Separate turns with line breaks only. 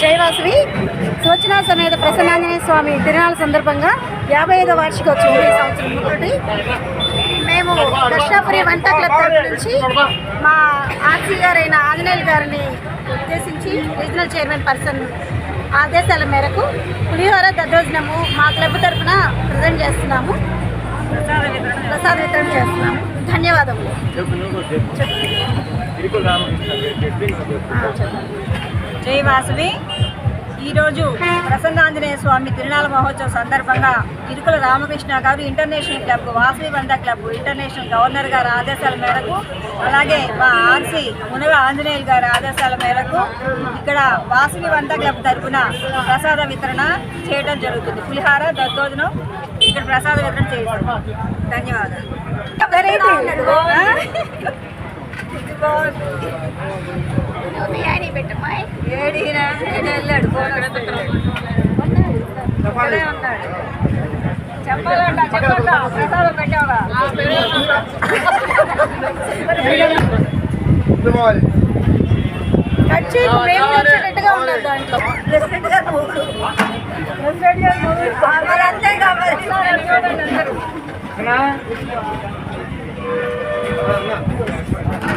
జయవాసవి స్వచ్ఛనా సమేత ప్రసన్నాంజనేయ స్వామి తిరునాళ్ళ సందర్భంగా యాభై ఐదో వార్షికోత్సవం ఈ సంవత్సరం ఒకటి మేము దర్శాపురి వంట క్లబ్ నుంచి మా ఆర్సీ గారైన ఆంజనేయులు గారిని ఉద్దేశించి రీజనల్ చైర్మన్ పర్సన్ ఆదేశాల మేరకు పులిహోర దద్దోజనము మా క్లబ్ తరఫున ప్రజెంట్ చేస్తున్నాము. ప్రసాద వితరణ చేస్తున్నాము. ధన్యవాదములు.
జై వాసవి. ఈరోజు ప్రసన్నాంజనేయ స్వామి తిరునాళ మహోత్సవం సందర్భంగా ఇరుకుల రామకృష్ణ గారు ఇంటర్నేషనల్ క్లబ్ వాసవి వంద క్లబ్ ఇంటర్నేషనల్ గవర్నర్ గారి ఆదేశాల మేరకు అలాగే మా ఆర్సీ మునగ ఆంజనేయులు గారి ఆదేశాల మేరకు ఇక్కడ వాసవి వంద క్లబ్ తరఫున ప్రసాద వితరణ చేయడం జరుగుతుంది. పులిహార దద్దోజనం ఇక్కడ ప్రసాద వితరణ చేస్తాం ధన్యవాదాలు. చెప్పాలంట చెప్పంట ప్రసాదం పెట్టావా
కట్ చేయకు మేము నచ్చినట్టుగా ఉండాలి దాంట్లో
ప్రెసిడెంట్ గారు మొగుడు ప్రెసిడెంట్ గారు మొగుడు మరి అంతే కాబట్టి